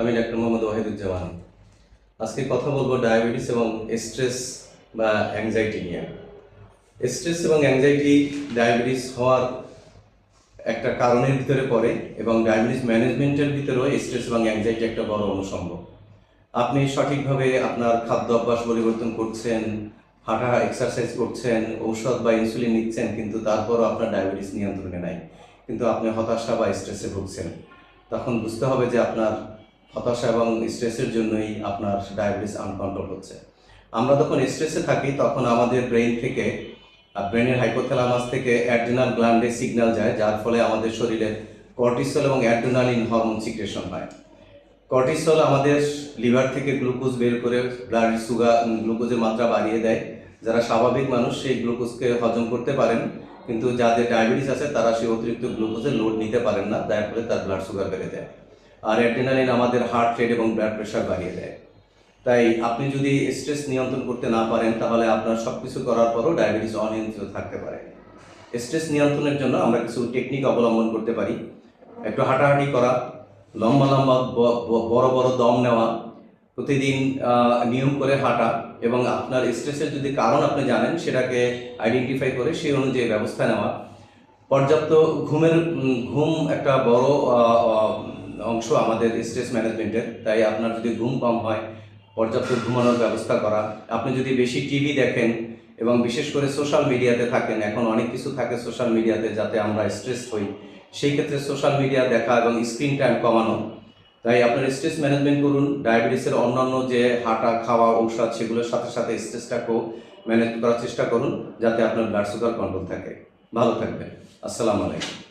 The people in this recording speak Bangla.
আমি ডাক্তার মোহাম্মদ ওয়াহিদুজ্জামান। আজকে কথা বলব ডায়াবেটিস এবং স্ট্রেস বা অ্যাংজাইটি নিয়ে। স্ট্রেস এবং অ্যাংজাইটি ডায়াবেটিস হওয়ার একটা কারণের ভিতরে পড়ে এবং ডায়াবেটিস ম্যানেজমেন্টের ভিতরেও স্ট্রেস এবং অ্যাংজাইটি একটা বড় অনুষঙ্গ। আপনি সঠিকভাবে আপনার খাদ্য অভ্যাস পরিবর্তন করছেন, হাঁটা এক্সারসাইজ করছেন, ঔষধ বা ইনসুলিন নিচ্ছেন, কিন্তু তারপরও আপনার ডায়াবেটিস নিয়ন্ত্রণে নাই। কিন্তু আপনি হতাশা বা স্ট্রেসে ভুগছেন। তখন বুঝতে হবে যে আপনার হতাশা এবং স্ট্রেসের জন্যই আপনার ডায়াবেটিস আনকন্ট্রোল হচ্ছে। আমরা যখন স্ট্রেসে থাকি, তখন আমাদের ব্রেইন থেকে ব্রেনের হাইপোথ্যালামাস থেকে অ্যাড্রিনাল গ্ল্যান্ডে সিগন্যাল যায়, যার ফলে আমাদের শরীরে কর্টিসল এবং অ্যাড্রিনালিন হরমোন সিক্রেশন হয়। কর্টিসল আমাদের লিভার থেকে গ্লুকোজ বের করে ব্লাড সুগার গ্লুকোজের মাত্রা বাড়িয়ে দেয়। যারা স্বাভাবিক মানুষ, সেই গ্লুকোজকে হজম করতে পারেন, কিন্তু যাদের ডায়াবেটিস আছে, তারা সেই অতিরিক্ত গ্লুকোজের লোড নিতে পারেন না তার ফলে তার ব্লাড সুগার বেড়ে যায়। আর অ্যাড্রিনালিন আমাদের হার্ট রেট এবং ব্লাড প্রেশার বাড়িয়ে দেয়। তাই আপনি যদি স্ট্রেস নিয়ন্ত্রণ করতে না পারেন, তাহলে আপনার সব কিছু করার পরও ডায়াবেটিস অনিয়ন্ত্রিত থাকতে পারে। স্ট্রেস নিয়ন্ত্রণের জন্য আমরা কিছু টেকনিক অবলম্বন করতে পারি। একটু হাঁটাহাঁটি করা, লম্বা লম্বা বড় বড় দম নেওয়া, প্রতিদিন নিয়ম করে হাঁটা এবং আপনার স্ট্রেসের যদি কারণ আপনি জানেন, সেটাকে আইডেন্টিফাই করে সেই অনুযায়ী ব্যবস্থা নেওয়া। পর্যাপ্ত ঘুমের ঘুম একটা বড় অংশ আমাদের স্ট্রেস ম্যানেজমেন্টের তাই আপনার যদি ঘুম কম হয়, পর্যাপ্ত ঘুমানোর ব্যবস্থা করা। আপনি যদি বেশি টিভি দেখেন এবং বিশেষ করে সোশ্যাল মিডিয়াতে থাকেন, এখন অনেক কিছু থাকে সোশ্যাল মিডিয়াতে যাতে আমরা স্ট্রেস হই। সেই ক্ষেত্রে সোশ্যাল মিডিয়া দেখা এবং স্ক্রিন টাইম কমানো। তাই আপনার স্ট্রেস ম্যানেজমেন্ট করুন ডায়াবেটিসের অন্যান্য যে হাঁটা, খাওয়া, ঔষধ, সেগুলোর সাথে সাথে স্ট্রেসটাকেও ম্যানেজ করার চেষ্টা করুন, যাতে আপনার ব্লাড সুগার কন্ট্রোল থাকে। ভালো থাকবেন। আসসালামু আলাইকুম।